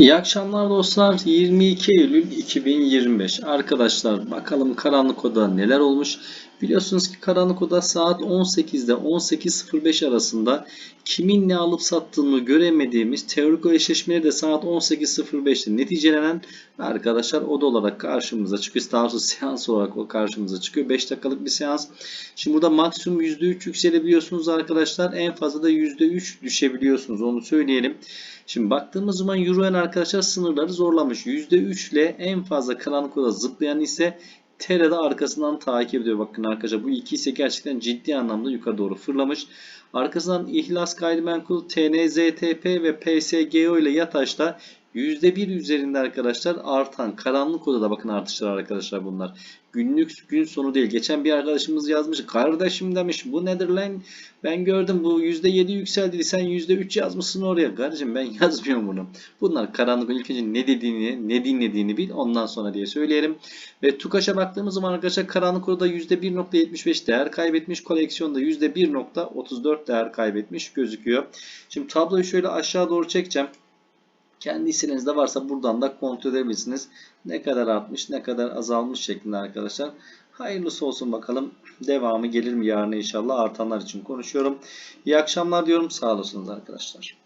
İyi akşamlar dostlar. 22 Eylül 2025. Arkadaşlar bakalım karanlık oda neler olmuş. Biliyorsunuz ki karanlık oda saat 18'de 18.05 arasında kimin ne alıp sattığını göremediğimiz teorik eşleşmeleri de saat 18.05'te neticelenen arkadaşlar oda olarak karşımıza çıkıyor. Daha doğrusu seans olarak o karşımıza çıkıyor. 5 dakikalık bir seans. Şimdi burada maksimum %3 yükselebiliyorsunuz arkadaşlar. En fazla da %3 düşebiliyorsunuz. Onu söyleyelim. Şimdi baktığımız zaman Euroen arkadaşlar sınırları zorlamış. %3 ile en fazla karanlık oda zıplayan ise Tera'da arkasından takip ediyor. Bakın arkadaşlar bu iki ise gerçekten ciddi anlamda yukarı doğru fırlamış. Arkasından İhlas Gayrimenkul, TNZTP ve PSGO ile Yataş'ta %1 üzerinde arkadaşlar artan karanlık odada bakın artışlar arkadaşlar bunlar. Günlük gün sonu değil. Geçen bir arkadaşımız yazmış. Kardeşim demiş bu nedir lan? Ben gördüm bu %7 yükseldi. Sen %3 yazmışsın oraya. Kardeşim ben yazmıyorum bunu. Bunlar karanlık. İlk önce ne dediğini, ne dinlediğini bil. Ondan sonra diye söyleyelim. Ve TUKAŞ'a baktığımız zaman arkadaşlar karanlık odada %1.75 değer kaybetmiş. Koleksiyonda %1.34 değer kaybetmiş gözüküyor. Şimdi tabloyu şöyle aşağı doğru çekeceğim. Kendi hissenizde varsa buradan da kontrol edebilirsiniz. Ne kadar artmış, ne kadar azalmış şeklinde arkadaşlar. Hayırlısı olsun bakalım. Devamı gelir mi yarın inşallah artanlar için konuşuyorum. İyi akşamlar diyorum. Sağ olasınız arkadaşlar.